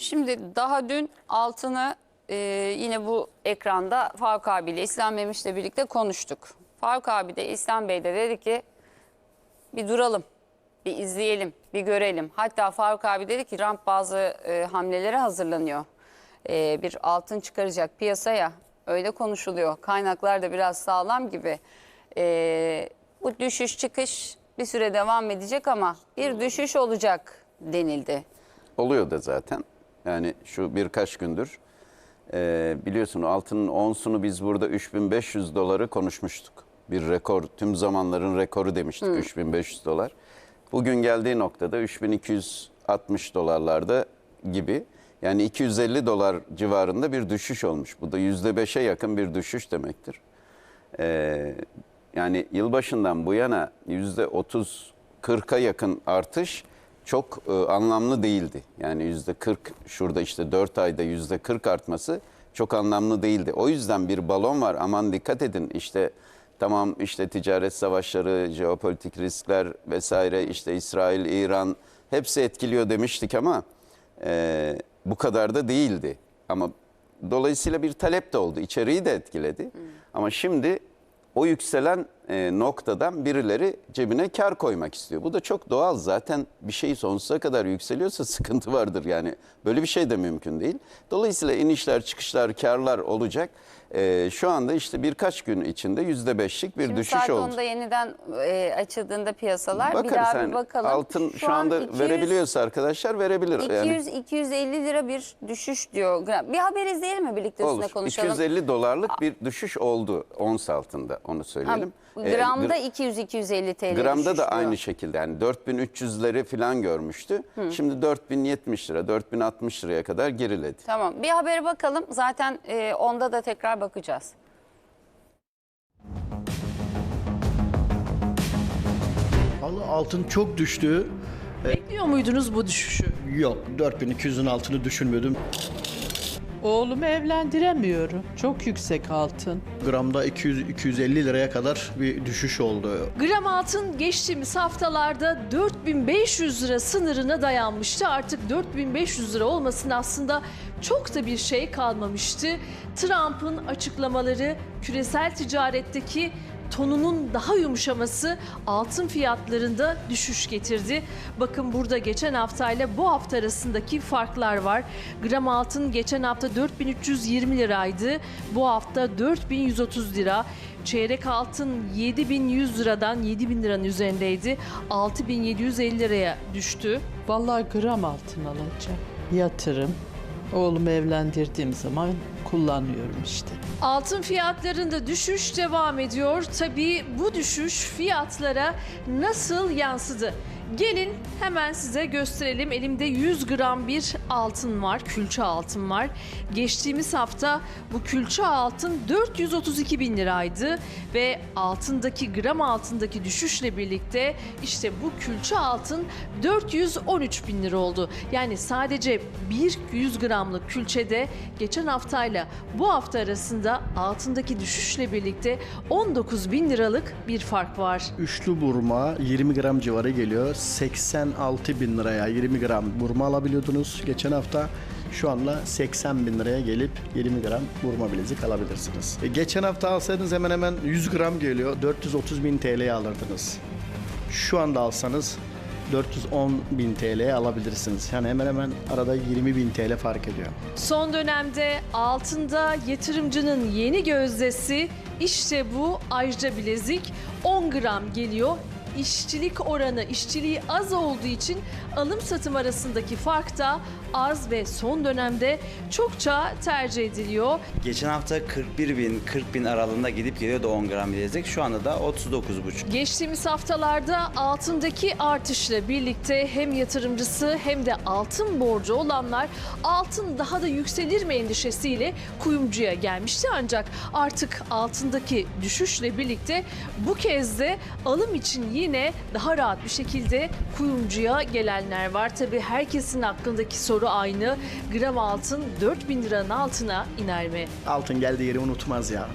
Şimdi daha dün altını e, yine bu ekranda Faruk abiyle İslam Memiş'le birlikte konuştuk. Faruk abi de İslam Bey de dedi ki bir duralım, bir izleyelim, bir görelim. Hatta Faruk abi dedi ki Trump bazı e, hamlelere hazırlanıyor. E, bir altın çıkaracak piyasaya öyle konuşuluyor. Kaynaklar da biraz sağlam gibi. E, bu düşüş çıkış bir süre devam edecek ama bir düşüş olacak denildi. Oluyor da zaten. Yani şu birkaç gündür e, biliyorsun altının onsunu biz burada 3500 doları konuşmuştuk. Bir rekor, tüm zamanların rekoru demiştik 3500 dolar. Bugün geldiği noktada 3260 dolarlarda gibi. Yani 250 dolar civarında bir düşüş olmuş. Bu da %5'e yakın bir düşüş demektir. Ee, yani yılbaşından bu yana yüzde 30-40'a yakın artış çok e, anlamlı değildi. Yani yüzde 40 şurada işte 4 ayda yüzde 40 artması çok anlamlı değildi. O yüzden bir balon var aman dikkat edin işte tamam işte ticaret savaşları, jeopolitik riskler vesaire işte İsrail, İran hepsi etkiliyor demiştik ama e, bu kadar da değildi. Ama dolayısıyla bir talep de oldu. İçeriği de etkiledi. Ama şimdi o yükselen e, noktadan birileri cebine kar koymak istiyor. Bu da çok doğal. Zaten bir şey sonsuza kadar yükseliyorsa sıkıntı vardır. Yani böyle bir şey de mümkün değil. Dolayısıyla inişler, çıkışlar, karlar olacak. E, şu anda işte birkaç gün içinde yüzde beşlik bir Şimdi düşüş oldu. 10'da yeniden e, açıldığında piyasalar bir Bakarız daha yani bir bakalım. altın şu, an anda 200 verebiliyorsa arkadaşlar verebilir. Yani 200 250 lira bir düşüş diyor. Bir haber izleyelim mi birlikte üstüne olur. konuşalım. 250 dolarlık bir düşüş oldu ons altında onu Ha, söyleyelim. E, Gramda gr- 200 250 TL Gramda düşüş da aynı şekilde yani 4300'leri falan görmüştü. Şimdi 4070 lira, 4060 liraya kadar geriledi. Tamam. Bir habere bakalım. Zaten e, onda da tekrar bakacağız. Altın çok düştü. Bekliyor muydunuz bu düşüşü? Yok 4200'ün altını düşünmüyordum. Oğlumu evlendiremiyorum. Çok yüksek altın. Gramda 200-250 liraya kadar bir düşüş oldu. Gram altın geçtiğimiz haftalarda 4500 lira sınırına dayanmıştı. Artık 4500 lira olmasın aslında çok da bir şey kalmamıştı. Trump'ın açıklamaları küresel ticaretteki tonunun daha yumuşaması altın fiyatlarında düşüş getirdi. Bakın burada geçen haftayla bu hafta arasındaki farklar var. Gram altın geçen hafta 4320 liraydı. Bu hafta 4130 lira. Çeyrek altın 7100 liradan 7000 liranın üzerindeydi. 6750 liraya düştü. Vallahi gram altın alacağım. Yatırım. Oğlumu evlendirdiğim zaman kullanıyorum işte. Altın fiyatlarında düşüş devam ediyor. Tabii bu düşüş fiyatlara nasıl yansıdı? Gelin hemen size gösterelim. Elimde 100 gram bir altın var, külçe altın var. Geçtiğimiz hafta bu külçe altın 432 bin liraydı ve altındaki gram altındaki düşüşle birlikte işte bu külçe altın 413 bin lira oldu. Yani sadece bir 100 gramlık külçede geçen haftayla bu hafta arasında altındaki düşüşle birlikte 19 bin liralık bir fark var. Üçlü burma 20 gram civarı geliyor. 86 bin liraya 20 gram burma alabiliyordunuz geçen hafta. Şu anda 80 bin liraya gelip 20 gram burma bilezik alabilirsiniz. E, geçen hafta alsaydınız hemen hemen 100 gram geliyor. 430 bin TL'ye alırdınız. Şu anda alsanız 410 bin TL'ye alabilirsiniz. Yani hemen hemen arada 20 bin TL fark ediyor. Son dönemde altında yatırımcının yeni gözdesi işte bu Ajda bilezik 10 gram geliyor. İşçilik oranı, işçiliği az olduğu için alım satım arasındaki fark da az ve son dönemde çokça tercih ediliyor. Geçen hafta 41 bin, 40 bin aralığında gidip geliyordu 10 gram bilezik. Şu anda da 39,5. Geçtiğimiz haftalarda altındaki artışla birlikte hem yatırımcısı hem de altın borcu olanlar altın daha da yükselir mi endişesiyle kuyumcuya gelmişti ancak artık altındaki düşüşle birlikte bu kez de alım için yine daha rahat bir şekilde kuyumcuya gelenler var. Tabi herkesin aklındaki soru aynı. Gram altın 4000 liranın altına iner mi? Altın geldiği yeri unutmaz ya.